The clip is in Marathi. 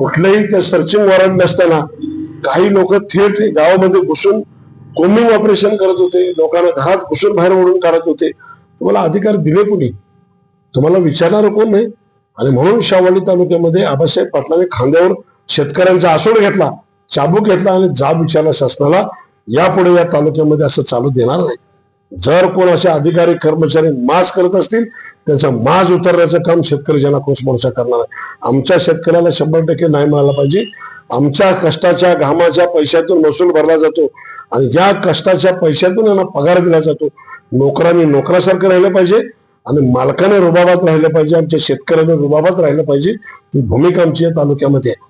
कुठलंही त्या सर्चिंग वॉरंट नसताना काही लोक थेट गावामध्ये घुसून कोम्बिंग ऑपरेशन करत होते लोकांना घरात घुसून बाहेर ओढून काढत होते. तुम्हाला अधिकार दिले कोणी? तुम्हाला विचारणार कोण नाही आणि म्हणून शावली तालुक्यामध्ये आबासाहेब पाटलाने खांद्यावर शेतकऱ्यांचा आसोड घेतला चाबूक घेतला आणि जाब विचारला शासनाला यापुढे या तालुक्यामध्ये असं चालू देणार नाही. जर कोण असे अधिकारी कर्मचारी मास करत असतील त्यांचा माज उतरण्याचं काम शेतकरी जनाक्रोश मोर्चा करणार आहे. आमच्या शेतकऱ्याला शंभर टक्के नाही मिळाला पाहिजे. आमच्या कष्टाच्या घामाच्या पैशातून महसूल भरला जातो आणि ज्या कष्टाच्या पैशातून यांना पगार दिला जातो नोकरांनी नोकरासारखं राहिलं पाहिजे आणि मालकाने रुबाबात राहिलं पाहिजे आमच्या शेतकऱ्याने रुबाबात राहिलं पाहिजे. ती भूमिका आमची या तालुक्यामध्ये आहे.